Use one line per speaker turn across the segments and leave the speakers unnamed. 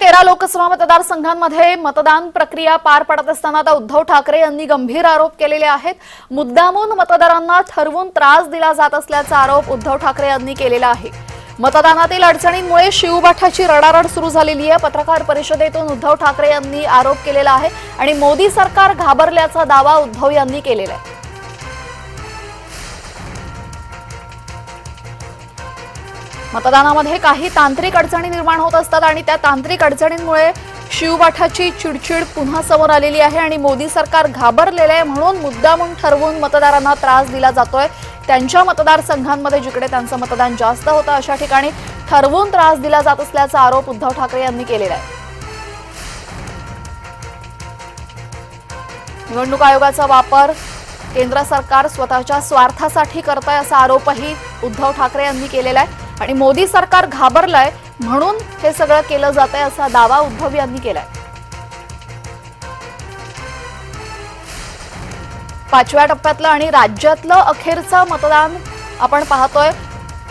तेरा लोकसभा मतदारसंघांमध्ये मतदान प्रक्रिया पार पडत असताना आता उद्धव ठाकरे यांनी गंभीर आरोप केलेले आहेत. मुद्दामून मतदारांना ठरवून त्रास दिला जात असल्याचा आरोप उद्धव ठाकरे यांनी केलेला आहे. मतदानातील अडचणींमुळे शिवबाठाची रडारड सुरू झालेली आहे. पत्रकार परिषदेतून उद्धव ठाकरे यांनी आरोप केलेला आहे आणि मोदी सरकार घाबरल्याचा दावा उद्धव यांनी केलेला आहे. मतदानामध्ये काही तांत्रिक अडचणी निर्माण होत असतात आणि त्या तांत्रिक अडचणींमुळे शिवबाठाची चिडचिड पुन्हा समोर आलेली आहे आणि मोदी सरकार घाबरलेलं आहे म्हणून मुद्दामून ठरवून मतदारांना त्रास दिला जातोय. त्यांच्या मतदारसंघांमध्ये जिकडे त्यांचं मतदान जास्त होतं अशा ठिकाणी ठरवून त्रास दिला जात असल्याचा आरोप उद्धव ठाकरे यांनी केलेला आहे. निवडणूक आयोगाचा वापर केंद्र सरकार स्वतःच्या स्वार्थासाठी करत आहे असा आरोपही उद्धव ठाकरे यांनी केलेला आहे. आणि मोदी सरकार घाबरलंय म्हणून हे सगळं केलं जात आहे असा दावा उद्धव यांनी केलाय. पाचव्या टप्प्यातलं आणि राज्यातलं अखेरचं मतदान आपण पाहतोय.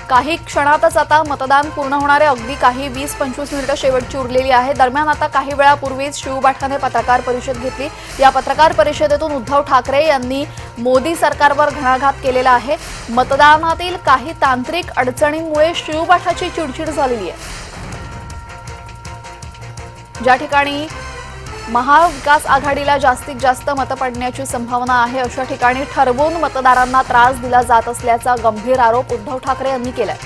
काही क्षणातच आता मतदान पूर्ण होणारे अगदी काही वीस पंचवीस मिनिटं शेवटची उरलेली आहे. दरम्यान आता काही वेळापूर्वीच शिवबाठाने पत्रकार परिषद घेतली. या पत्रकार परिषदेतून उद्धव ठाकरे यांनी मोदी सरकारवर घणाघात केलेला आहे. मतदानातील काही तांत्रिक अडचणींमुळे शिवबाठाची चिडचिड झालेली आहे. ज्या ठिकाणी महाविकास आघाडीला जास्तीत जास्त मतं पडण्याची संभावना आहे अशा ठिकाणी ठरवून मतदारांना त्रास दिला जात असल्याचा गंभीर आरोप उद्धव ठाकरे यांनी केलाय.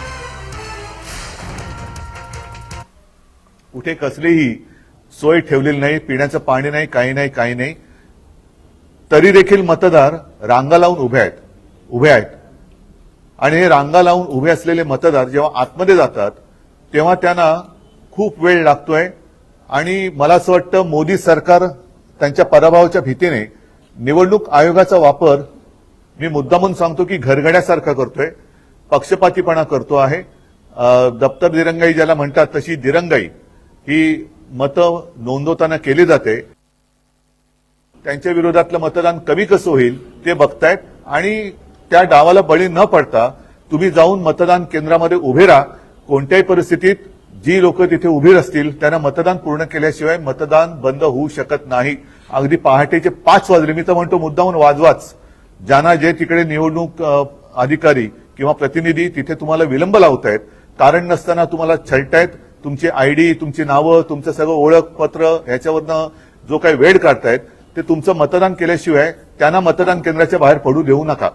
कुठे कसलीही सोय ठेवलेली नाही पिण्याचं पाणी नाही काही नाही काही नाही. तरी देखील मतदार रांगा लावून उभे आहेत उभे आहेत. आणि हे रांगा लावून उभे असलेले मतदार जेव्हा आतमध्ये जातात तेव्हा त्यांना खूप वेळ लागतोय. आणि मला असं वाटतं मोदी सरकार त्यांच्या पराभवाच्या भीतीने निवडणूक आयोगाचा वापर मी मुद्दामून सांगतो की घरगड्यासारखा करतोय पक्षपातीपणा करतो आहे. दप्तर दिरंगाई ज्याला म्हणतात तशी दिरंगाई ही मतं नोंदवताना केली जाते. त्यांच्या विरोधातलं मतदान कमी कसं होईल ते बघतायत आणि त्या डावाला बळी न पडता तुम्ही जाऊन मतदान केंद्रामध्ये उभे राहा. कोणत्याही परिस्थितीत जी लोक तिथे उभी असतील त्यांना मतदान पूर्ण केल्याशिवाय मतदान बंद होऊ शकत नाही. अगदी पहाटेचे पाच वाजले. मी तर म्हणतो मुद्दाहून वाजवाच. ज्यांना जे तिकडे निवडणूक अधिकारी किंवा प्रतिनिधी तिथे तुम्हाला विलंब लावतायत कारण नसताना तुम्हाला छळतायत. तुमची आयडी तुमची नावं तुमचं सगळं ओळखपत्र ह्याच्यावरनं जो काही वेळ काढतायत ते तुमचं मतदान केल्याशिवाय त्यांना मतदान केंद्राच्या बाहेर पडू देऊ नका.